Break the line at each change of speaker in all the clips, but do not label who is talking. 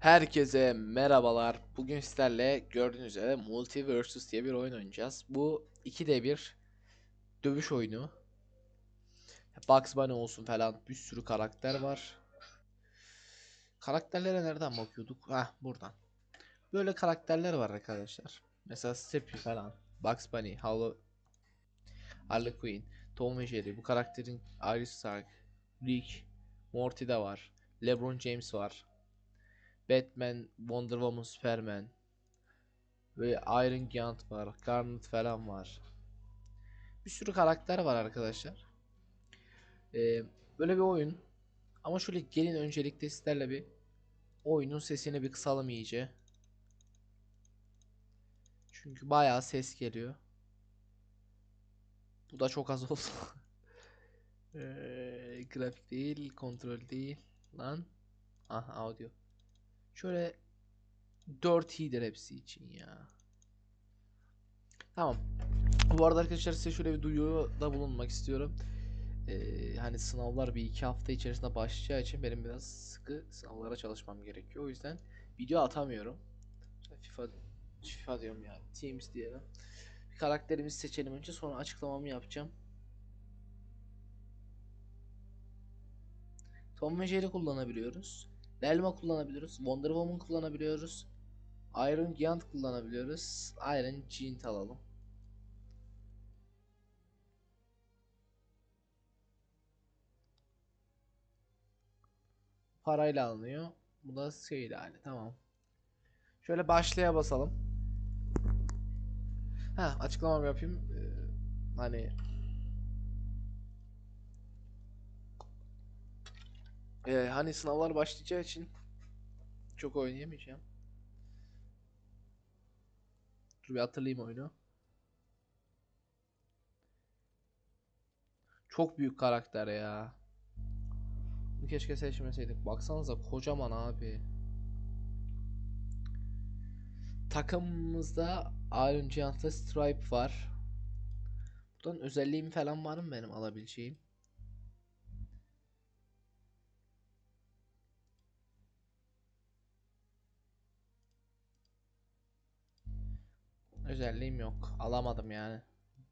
Herkese merhabalar. Bugün sizlerle gördüğünüz üzere Multiversus diye bir oyun oynayacağız. Bu 2'de bir dövüş oyunu. Bugs Bunny olsun falan bir sürü karakter var. Karakterlere nereden bakıyorduk? Heh buradan. Böyle karakterler var arkadaşlar. Mesela Steppy falan. Bugs Bunny, Harley, Harley Quinn, Tom ve Jerry. Bu karakterin Iris Stark, Rick, Morty de var. LeBron James var. Batman, Wonder Woman, Superman ve Iron Giant var, Garnet falan var. Bir sürü karakter var arkadaşlar. Ee, böyle bir oyun. Ama şöyle gelin öncelikle sizlerle bir oyunun sesini bir kısalım iyice. Çünkü bayağı ses geliyor. Bu da çok az oldu. Ee, grafik değil, kontrol değil. Lan. Aha audio. Şöyle 4 iyidir hepsi için ya. Tamam. Bu arada arkadaşlar size şöyle bir duyuruda bulunmak istiyorum. Ee, hani sınavlar bir iki hafta içerisinde başlayacağı için benim biraz sıkı sınavlara çalışmam gerekiyor. O yüzden video atamıyorum. FIFA FIFA diyorum ya. Teams diyelim. Bir karakterimizi seçelim önce sonra açıklamamı yapacağım. Tom ve Jerry kullanabiliyoruz. Velma kullanabiliyoruz. Wonder Woman kullanabiliyoruz. Iron Giant kullanabiliyoruz. Iron Giant alalım. Parayla alınıyor. Bu da şeyle hani tamam. Şöyle başlaya basalım. Ha açıklamamı yapayım. Ee, hani Ee, hani sınavlar başlayacağı için çok oynayamayacağım. Dur bir hatırlayayım oyunu. Çok büyük karakter ya. Keşke seçmeseydik. Baksanıza kocaman abi. Takımımızda Iron Giant'ta Stripe var. Buradan özelliğim falan var mı benim alabileceğim? Özelliğim yok. Alamadım yani.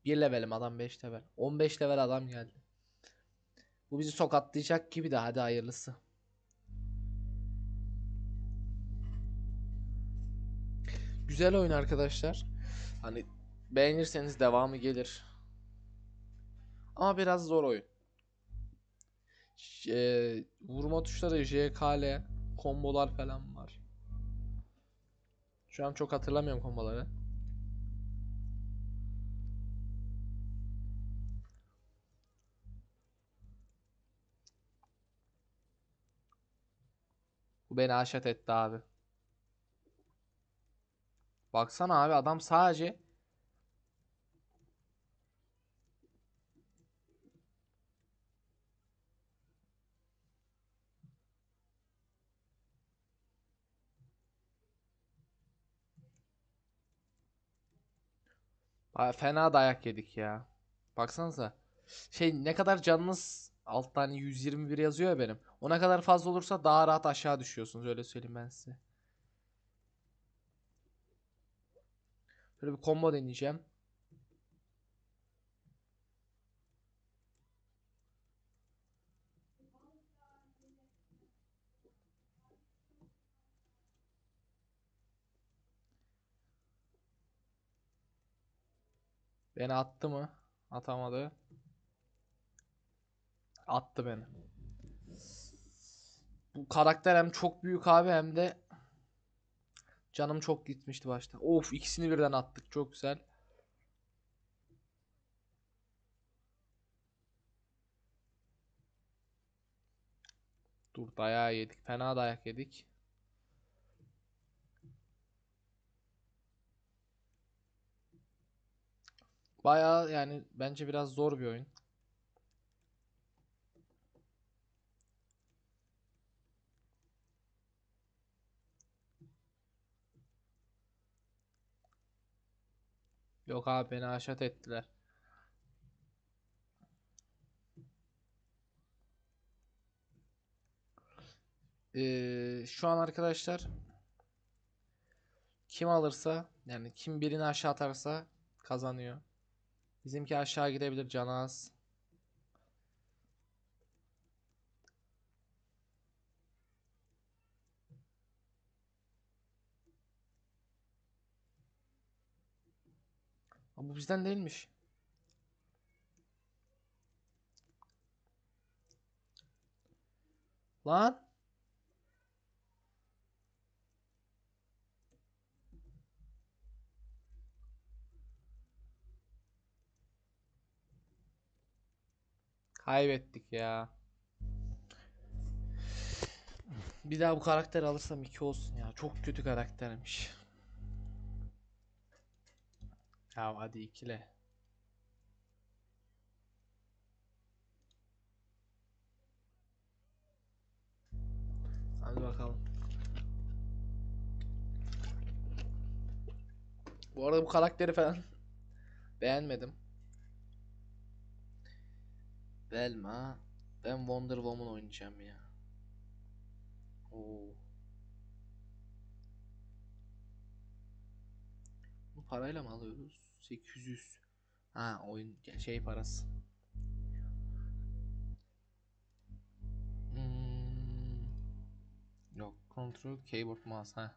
1 levelim adam 5 level. 15 level adam geldi. Bu bizi tokatlayacak gibi de hadi hayırlısı. Güzel oyun arkadaşlar. Hani beğenirseniz devamı gelir. Ama biraz zor oyun. Ş- vurma tuşları J, K, L, kombolar falan var. Şu an çok hatırlamıyorum komboları. Bu beni haşet etti abi. Baksana abi adam sadece fena dayak yedik ya. Baksanıza. Şey ne kadar canınız altta hani 121 yazıyor ya benim. O ne kadar fazla olursa daha rahat aşağı düşüyorsunuz öyle söyleyeyim ben size. Böyle bir combo deneyeceğim. Beni attı mı? Atamadı. Attı beni. Bu karakter hem çok büyük abi hem de canım çok gitmişti başta. Of ikisini birden attık çok güzel. Dur dayağı yedik. Fena dayak yedik. Bayağı yani bence biraz zor bir oyun. Yok abi beni haşat ettiler. Ee, şu an arkadaşlar kim alırsa yani kim birini aşağı atarsa kazanıyor. Bizimki aşağı gidebilir canı Ama bu bizden değilmiş. Lan. Kaybettik ya. Bir daha bu karakter alırsam iki olsun ya. Çok kötü karaktermiş. Ya hadi ikile. Hadi bakalım. Bu arada bu karakteri falan beğenmedim. Velma. Ben Wonder Woman oynayacağım ya. Oo. Parayla mı alıyoruz? 800. Ha oyun şey parası. Hmm. Yok control keyboard mouse ha.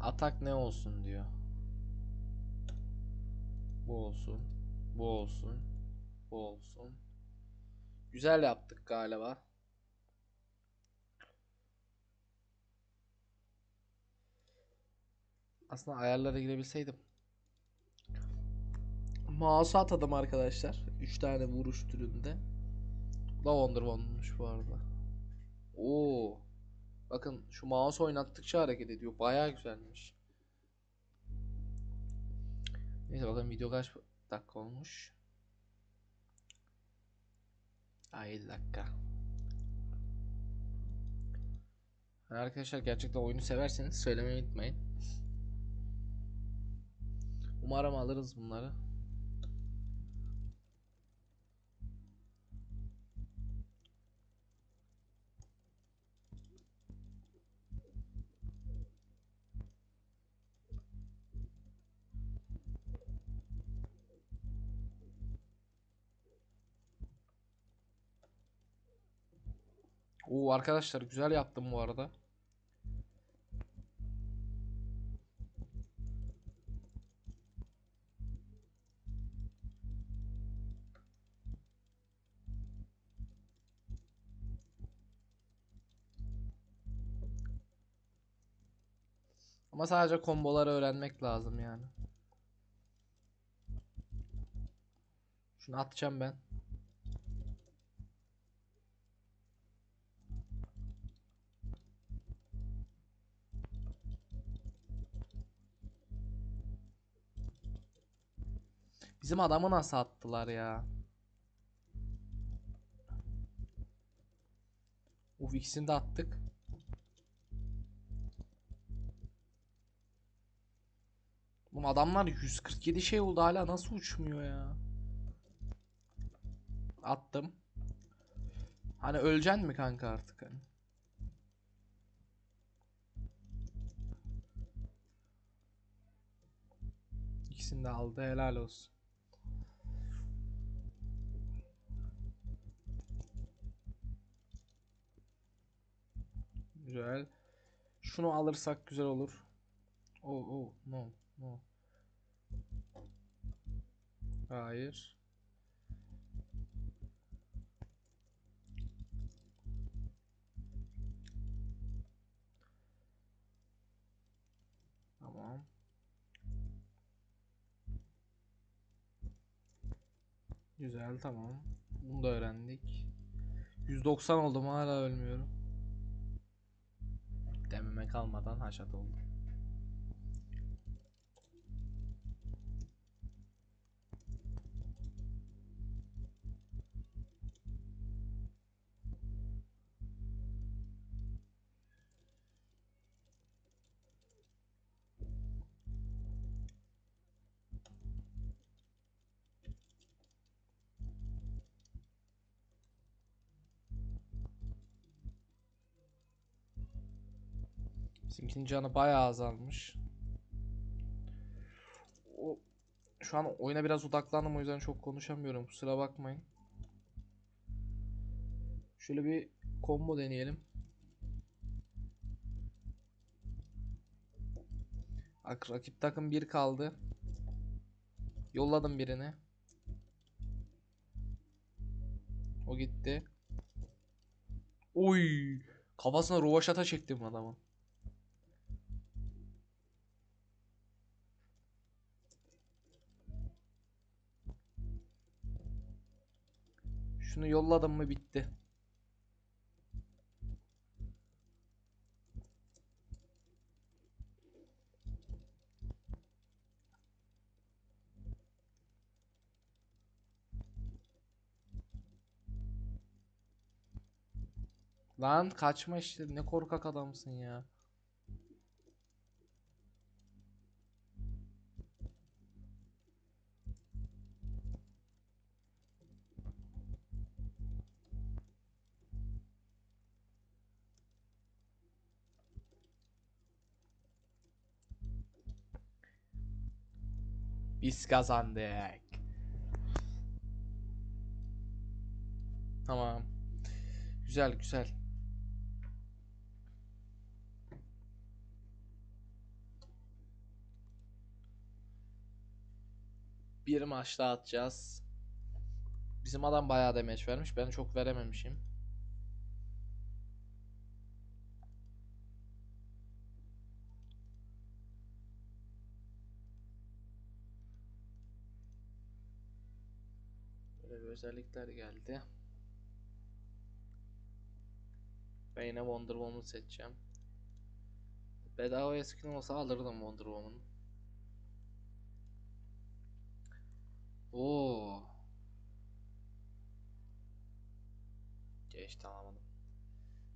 Atak ne olsun diyor. Bu olsun. Bu olsun. Bu olsun. Güzel yaptık galiba. Aslında ayarlara girebilseydim. Mouse'u atadım arkadaşlar. 3 tane vuruş türünde. Bu da Wonder Woman'mış bu arada. Oo. Bakın şu mouse oynattıkça hareket ediyor. Bayağı güzelmiş. Neyse bakalım video kaç dakika olmuş. Aa, 7 dakika. Arkadaşlar gerçekten oyunu severseniz söylemeyi unutmayın. Umarım alırız bunları. Oo arkadaşlar güzel yaptım bu arada. Ama sadece komboları öğrenmek lazım yani. Şunu atacağım ben. Bizim adamı nasıl attılar ya? Uf ikisini de attık. Bu adamlar 147 şey oldu hala nasıl uçmuyor ya? Attım. Hani öleceksin mi kanka artık hani? İkisini de aldı helal olsun. Güzel. Şunu alırsak güzel olur. Oh oh no no. Hayır. Tamam. Güzel tamam. Bunu da öğrendik. 190 oldum hala ölmüyorum. Dememe kalmadan haşat oldum. Bizimkinin canı bayağı azalmış. O şu an oyuna biraz odaklandım o yüzden çok konuşamıyorum. Kusura bakmayın. Şöyle bir combo deneyelim. Bak rakip takım bir kaldı. Yolladım birini. O gitti. Oy! Kafasına rovaşata çektim adamın. Şunu yolladım mı bitti. Lan kaçma işte ne korkak adamsın ya. Kazandık. Tamam. Güzel güzel. Bir maç atacağız. Bizim adam bayağı demeç vermiş. Ben çok verememişim. Özellikler geldi. Ben yine Wonder Woman'ı seçeceğim. Bedava skin olsa alırdım Wonder Woman'ı. Oo. Geçti alamadım.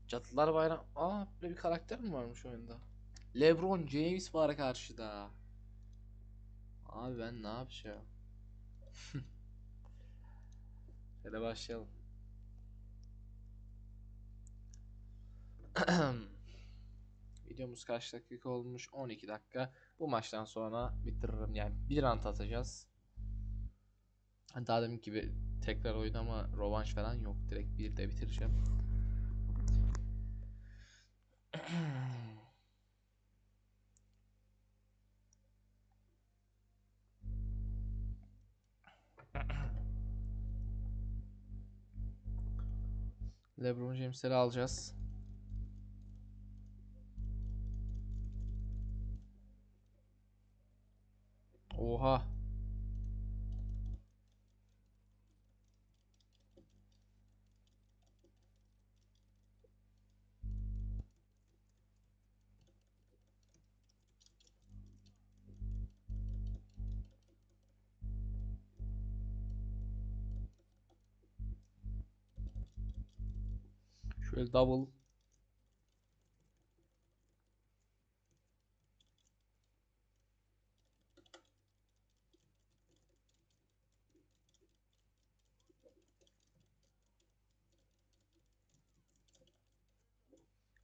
Cadılar Bayram. Aa böyle bir karakter mi varmış oyunda? LeBron James var karşıda. Abi ben ne yapacağım? Hadi başlayalım. Videomuz kaç dakika olmuş? 12 dakika. Bu maçtan sonra bitiririm. Yani bir rant atacağız. Daha demin gibi tekrar oynama rovanş falan yok. Direkt bir de bitireceğim. LeBron James'leri alacağız. Oha. Şöyle double.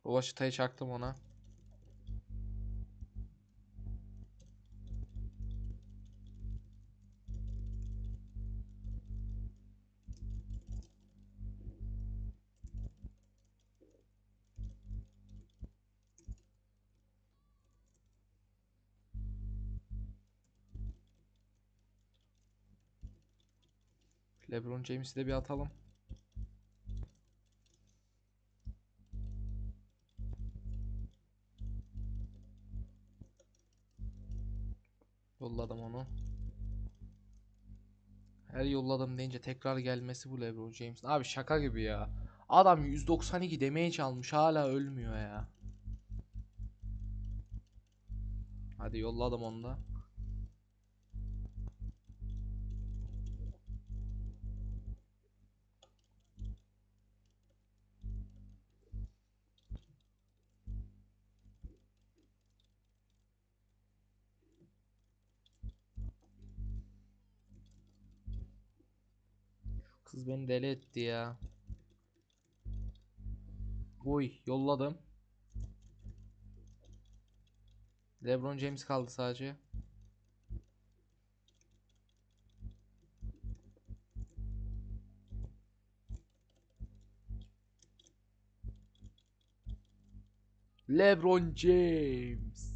Rovaşatayı çaktım ona. LeBron James'i de bir atalım. Yolladım onu. Her yolladım deyince tekrar gelmesi bu LeBron James'in. Abi şaka gibi ya. Adam 192 damage almış hala ölmüyor ya. Hadi yolladım onu da. Kız beni deli etti ya. Oy yolladım. LeBron James kaldı sadece. LeBron James.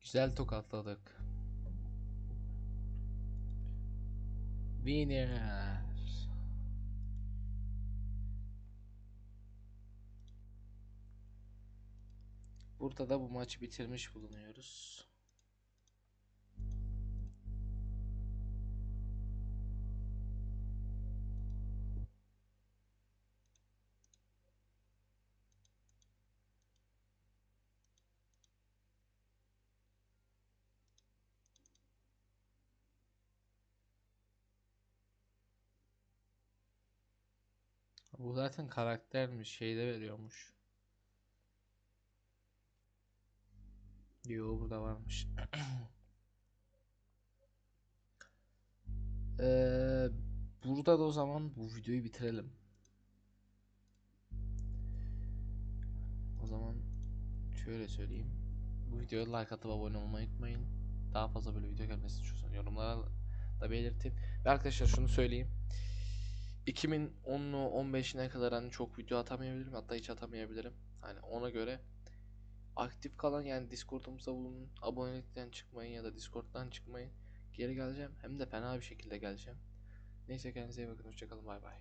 Güzel tokatladık. Winner. Burada da bu maçı bitirmiş bulunuyoruz. Bu zaten karaktermiş, şeyde veriyormuş. Yo burada varmış. Eee burada da o zaman bu videoyu bitirelim. O zaman şöyle söyleyeyim. Bu videoya like atıp abone olmayı unutmayın. Daha fazla böyle video gelmesini istiyorsanız yorumlara da belirtin. Ve arkadaşlar şunu söyleyeyim. 2010'lu 15'ine kadar hani çok video atamayabilirim hatta hiç atamayabilirim. Hani ona göre aktif kalan yani Discord'umuzda bulunun. Abonelikten çıkmayın ya da Discord'dan çıkmayın. Geri geleceğim. Hem de fena bir şekilde geleceğim. Neyse kendinize iyi bakın. Hoşçakalın. Bay bay.